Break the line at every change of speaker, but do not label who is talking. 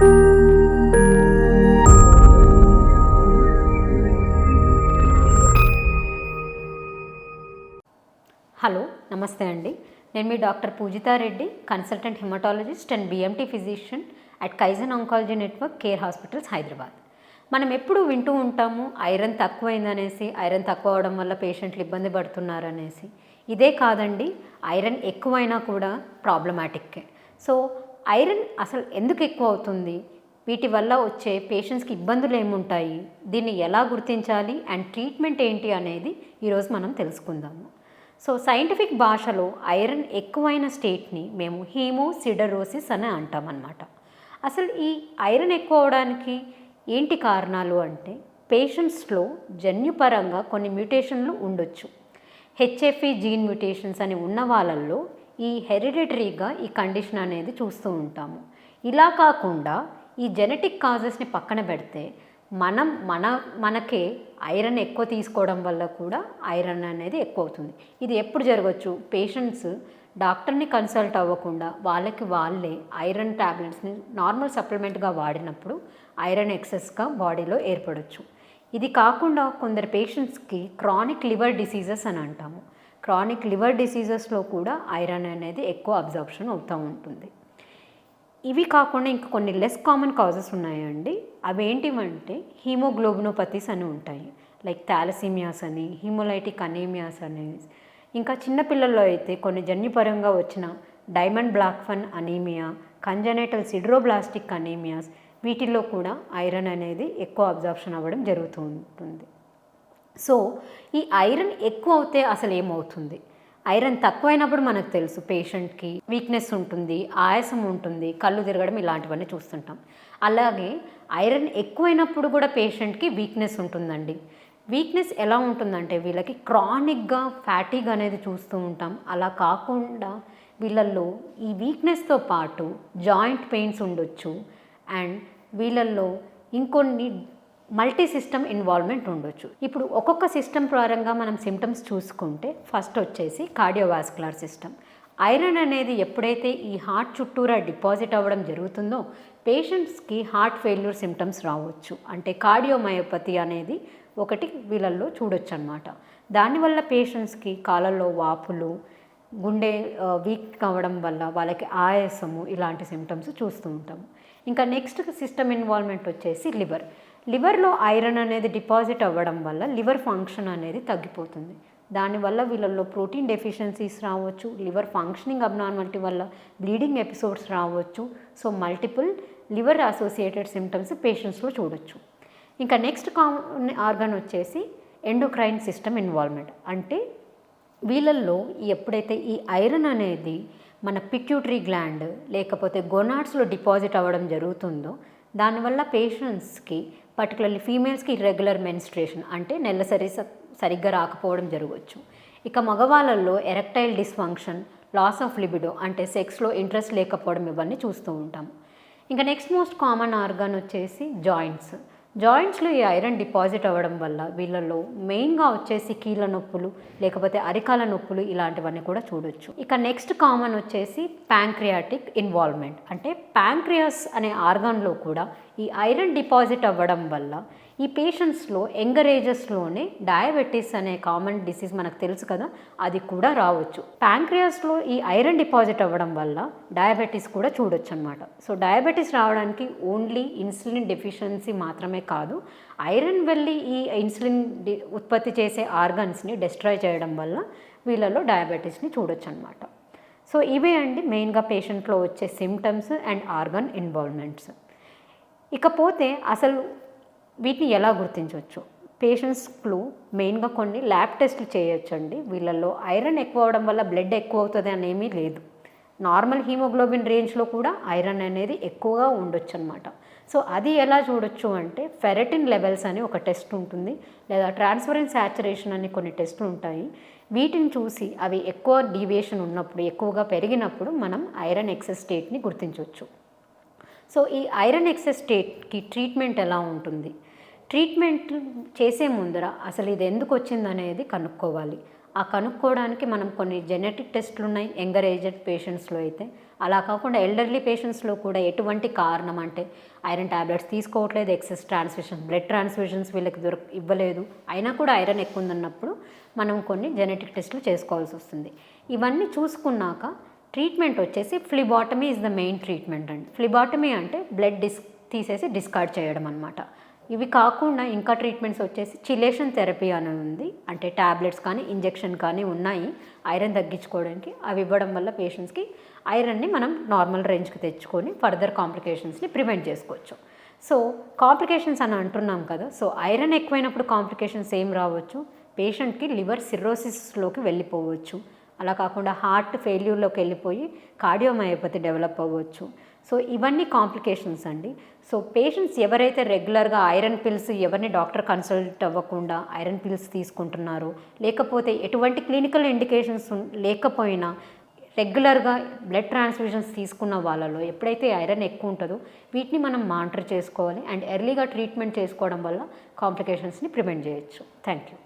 Hello నమస్తే అండి. నేను మీ doctor Poojitha Reddy consultant hematologist and BMT physician at Kaizen oncology network care hospitals Hyderabad. మనం ఎప్పుడు వింటూ ఉంటాము ఐరన్ తక్కువైందనేసి ఐరన్ తక్కువ అవడం వల్ల పేషెంట్లు ఇబ్బంది పడుతున్నారనేసి. ఇదే కాదండి ఐరన్ ఎక్కువైనా కూడా ప్రాబ్లమాటిక్కే. సో ఐరన్ అసలు ఎందుకు ఎక్కువ అవుతుంది? వీటి వల్ల వచ్చే పేషెంట్స్కి ఇబ్బందులు ఏముంటాయి? దీన్ని ఎలా గుర్తించాలి? అండ్ ట్రీట్మెంట్ ఏంటి అనేది ఈరోజు మనం తెలుసుకుందాము. సో సైంటిఫిక్ భాషలో ఐరన్ ఎక్కువైన స్టేట్ని మేము హీమోసిడరోసిస్ అని అంటామన్నమాట. అసలు ఈ ఐరన్ ఎక్కువ అవడానికి ఏంటి కారణాలు అంటే పేషెంట్స్లో జన్యుపరంగా కొన్ని మ్యూటేషన్లు ఉండొచ్చు. హెచ్ఎఫ్ఈ జీన్ మ్యూటేషన్స్ అని ఉన్న వాళ్ళల్లో ఈ హెరిడిటరీగా ఈ కండిషన్ అనేది చూస్తూ ఉంటాము. ఇలా కాకుండా ఈ జెనెటిక్ కాజెస్ని పక్కన పెడితే మనం మన మనకే ఐరన్ ఎక్కువ తీసుకోవడం వల్ల కూడా ఐరన్ అనేది ఎక్కువ అవుతుంది ఇది ఎప్పుడు జరగచ్చు? పేషెంట్స్ డాక్టర్ని కన్సల్ట్ అవ్వకుండా వాళ్ళకి వాళ్ళే ఐరన్ ట్యాబ్లెట్స్ని నార్మల్ సప్లిమెంట్గా వాడినప్పుడు ఐరన్ ఎక్సెస్గా బాడీలో ఏర్పడవచ్చు ఇది కాకుండా కొందరు పేషెంట్స్కి క్రానిక్ లివర్ డిసీజెస్ అని అంటాము. క్రానిక్ లివర్ డిసీజెస్లో కూడా ఐరన్ అనేది ఎక్కువ అబ్జర్ప్షన్ అవుతూ ఉంటుంది. ఇవి కాకుండా ఇంకా కొన్ని లెస్ కామన్ కాజెస్ ఉన్నాయండి. అవి ఏంటివంటే హీమోగ్లోబినోపతీస్ అని ఉంటాయి. లైక్ థాలసీమియాస్ అని హీమోలైటిక్ అనీమియాస్ అని. ఇంకా చిన్నపిల్లల్లో అయితే కొన్ని జన్యుపరంగా వచ్చిన Diamond Blackfan anaemia congenital sideroblastic anaemias వీటిల్లో కూడా ఐరన్ అనేది ఎక్కువ అబ్జార్ప్షన్ అవ్వడం జరుగుతూ ఉంటుంది. సో ఈ ఐరన్ ఎక్కువ అవుతే అసలు ఏమవుతుంది? ఐరన్ తక్కువైనప్పుడు మనకు తెలుసు పేషెంట్కి వీక్నెస్ ఉంటుంది ఆయాసం ఉంటుంది కళ్ళు తిరగడం ఇలాంటివన్నీ చూస్తుంటాం. అలాగే ఐరన్ ఎక్కువైనప్పుడు కూడా పేషెంట్కి వీక్నెస్ ఉంటుందండి. వీక్నెస్ ఎలా ఉంటుందంటే వీళ్ళకి క్రానిక్గా ఫ్యాటీగ్ అనేది చూస్తూ ఉంటాం. అలా కాకుండా వీళ్ళల్లో ఈ వీక్నెస్తో పాటు జాయింట్ పెయిన్స్ ఉండొచ్చు. అండ్ వీళ్ళల్లో ఇంకొన్ని మల్టీ సిస్టమ్ ఇన్వాల్వ్మెంట్ ఉండొచ్చు. ఇప్పుడు ఒక్కొక్క సిస్టమ్ పరంగా మనం సిమ్టమ్స్ చూసుకుంటే ఫస్ట్ వచ్చేసి కార్డియోవాస్కులర్ సిస్టమ్. ఐరన్ అనేది ఎప్పుడైతే ఈ హార్ట్ చుట్టూరా డిపాజిట్ అవ్వడం జరుగుతుందో పేషెంట్స్కి హార్ట్ ఫెయిల్యూర్ సిమ్టమ్స్ రావచ్చు. అంటే కార్డియోమయోపతి అనేది ఒకటి వీళ్ళల్లో చూడొచ్చు అనమాట దానివల్ల పేషెంట్స్కి కాళ్ళల్లో వాపులు గుండె వీక్ అవ్వడం వల్ల వాళ్ళకి ఆయాసము ఇలాంటి సిమ్టమ్స్ చూస్తూ ఉంటాము. ఇంకా నెక్స్ట్ సిస్టమ్ ఇన్వాల్వ్మెంట్ వచ్చేసి లివర్. లివర్లో ఐరన్ అనేది డిపాజిట్ అవ్వడం వల్ల లివర్ ఫంక్షన్ అనేది తగ్గిపోతుంది. దానివల్ల వీళ్ళల్లో ప్రోటీన్ డెఫిషియన్సీస్ రావచ్చు లివర్ ఫంక్షనింగ్ అబ్నార్మాలిటీ వల్ల బ్లీడింగ్ ఎపిసోడ్స్ రావచ్చు. So multiple liver associated symptoms పేషెంట్స్లో చూడొచ్చు. ఇంకా నెక్స్ట్ కామన్ ఆర్గాన్ వచ్చేసి ఎండోక్రైన్ సిస్టమ్ ఇన్వాల్వ్మెంట్. అంటే వీళ్ళల్లో ఎప్పుడైతే ఈ ఐరన్ అనేది మన పిట్యూటరీ గ్లాండ్ లేకపోతే గొనాట్స్లో డిపాజిట్ అవ్వడం జరుగుతుందో దానివల్ల పేషెంట్స్కి పర్టికులర్లీ ఫీమేల్స్కి ఇర్రెగ్యులర్ మెన్స్ట్రేషన్ అంటే నెలసరి సరిగ్గా రాకపోవడం జరగవచ్చు. ఇక మగవాళ్ళల్లో erectile dysfunction loss of libido అంటే సెక్స్లో ఇంట్రెస్ట్ లేకపోవడం ఇవన్నీ చూస్తూ ఉంటాం. ఇంకా నెక్స్ట్ మోస్ట్ కామన్ ఆర్గాన్ వచ్చేసి జాయింట్స్ జాయింట్స్లో ఈ ఐరన్ డిపాజిట్ అవ్వడం వల్ల వీళ్ళలో మెయిన్గా వచ్చేసి కీళ్ళ నొప్పులు లేకపోతే అరికాల నొప్పులు ఇలాంటివన్నీ కూడా చూడొచ్చు. ఇక నెక్స్ట్ కామన్ వచ్చేసి ప్యాంక్రియాటిక్ ఇన్వాల్వ్మెంట్ అంటే ప్యాంక్రియాస్ అనే ఆర్గాన్లో కూడా ఈ ఐరన్ డిపాజిట్ అవ్వడం వల్ల ఈ పేషెంట్స్లో యంగర్ ఏజెస్లోనే డయాబెటీస్ అనే కామన్ డిసీజ్ మనకు తెలుసు కదా అది కూడా రావచ్చు. ప్యాంక్రియాస్లో ఈ ఐరన్ డిపాజిట్ అవ్వడం వల్ల డయాబెటీస్ కూడా చూడొచ్చు అనమాట సో డయాబెటీస్ రావడానికి ఓన్లీ ఇన్సులిన్ డెఫిషియన్సీ మాత్రమే కాదు ఐరన్ వెళ్ళి ఈ ఇన్సులిన్ ఉత్పత్తి చేసే ఆర్గన్స్ని డిస్ట్రాయ్ చేయడం వల్ల వీళ్ళలో డయాబెటీస్ని చూడొచ్చు అనమాట సో ఇవే అండి మెయిన్గా పేషెంట్లో వచ్చే సిమ్టమ్స్ అండ్ ఆర్గన్ ఇన్వాల్వ్మెంట్స్. ఇకపోతే అసలు వీటిని ఎలా గుర్తించవచ్చు? పేషెంట్స్లో మెయిన్గా కొన్ని ల్యాబ్ టెస్ట్లు చేయొచ్చండి. వీళ్ళల్లో ఐరన్ ఎక్కువ అవడం వల్ల బ్లడ్ ఎక్కువ అవుతుంది అనేమీ లేదు. నార్మల్ హీమోగ్లోబిన్ రేంజ్లో కూడా ఐరన్ అనేది ఎక్కువగా ఉండొచ్చు అనమాట సో అది ఎలా చూడొచ్చు అంటే ఫెరటిన్ లెవెల్స్ అని ఒక టెస్ట్ ఉంటుంది. లేదా ట్రాన్స్ఫరెన్స్ సాచురేషన్ అని కొన్ని టెస్టులు ఉంటాయి. వీటిని చూసి అవి ఎక్కువ డీవియేషన్ ఉన్నప్పుడు ఎక్కువగా పెరిగినప్పుడు మనం ఐరన్ ఎక్సెస్ స్టేట్ని గుర్తించవచ్చు. సో ఈ ఐరన్ ఎక్సెస్ స్టేట్కి ట్రీట్మెంట్ ఎలా ఉంటుంది? ట్రీట్మెంట్ చేసే ముందర అసలు ఇది ఎందుకు వచ్చిందనేది కనుక్కోవాలి. ఆ కనుక్కోవడానికి మనం కొన్ని జెనెటిక్ టెస్ట్లు ఉన్నాయి యంగర్ ఏజ్డ్ పేషెంట్స్లో అయితే. అలా కాకుండా ఎల్డర్లీ పేషెంట్స్లో కూడా ఎటువంటి కారణం అంటే ఐరన్ ట్యాబ్లెట్స్ తీసుకోవట్లేదు ఎక్సెస్ ట్రాన్స్ఫ్యూషన్ బ్లడ్ ట్రాన్స్ఫ్యూషన్స్ వీళ్ళకి దొరక ఇవ్వలేదు. అయినా కూడా ఐరన్ ఎక్కువ ఉందన్నప్పుడు మనం కొన్ని జెనెటిక్ టెస్ట్లు చేసుకోవాల్సి వస్తుంది. ఇవన్నీ చూసుకున్నాక ట్రీట్మెంట్ వచ్చేసి phlebotomy is the main treatment అండి. ఫ్లిబాటమీ అంటే బ్లడ్ డిస్ తీసేసి డిస్కార్డ్ చేయడం అనమాట ఇవి కాకుండా ఇంకా ట్రీట్మెంట్స్ వచ్చేసి చిలేషన్ థెరపీ అని ఉంది. అంటే ట్యాబ్లెట్స్ కానీ ఇంజెక్షన్ కానీ ఉన్నాయి ఐరన్ తగ్గించుకోవడానికి. అవి ఇవ్వడం వల్ల పేషెంట్స్కి ఐరన్ని మనం నార్మల్ రేంజ్కి తెచ్చుకొని ఫర్దర్ కాంప్లికేషన్స్ని ప్రివెంట్ చేసుకోవచ్చు. సో కాంప్లికేషన్స్ అని అంటున్నాం కదా సో ఐరన్ ఎక్కువైనప్పుడు కాంప్లికేషన్స్ ఏం రావచ్చు? పేషెంట్కి లివర్ సిర్రోసిస్లోకి వెళ్ళిపోవచ్చు. అలా కాకుండా హార్ట్ ఫెయిల్యూర్లోకి వెళ్ళిపోయి కార్డియోమయోపతి డెవలప్ అవ్వచ్చు. సో ఇవన్నీ కాంప్లికేషన్స్ అండి. సో పేషెంట్స్ ఎవరైతే రెగ్యులర్గా ఐరన్ పిల్స్ ఎవరిని డాక్టర్ కన్సల్ట్ అవ్వకుండా ఐరన్ పిల్స్ తీసుకుంటున్నారో లేకపోతే ఎటువంటి క్లినికల్ ఇండికేషన్స్ లేకపోయినా రెగ్యులర్గా బ్లడ్ ట్రాన్స్ఫ్యూషన్స్ తీసుకున్న వాళ్ళలో ఎప్పుడైతే ఐరన్ ఎక్కువ ఉంటుందో వీటిని మనం మానిటర్ చేసుకోవాలి అండ్ ఎర్లీగా ట్రీట్మెంట్ చేసుకోవడం వల్ల కాంప్లికేషన్స్ని ప్రివెంట్ చేయొచ్చు. Thank you.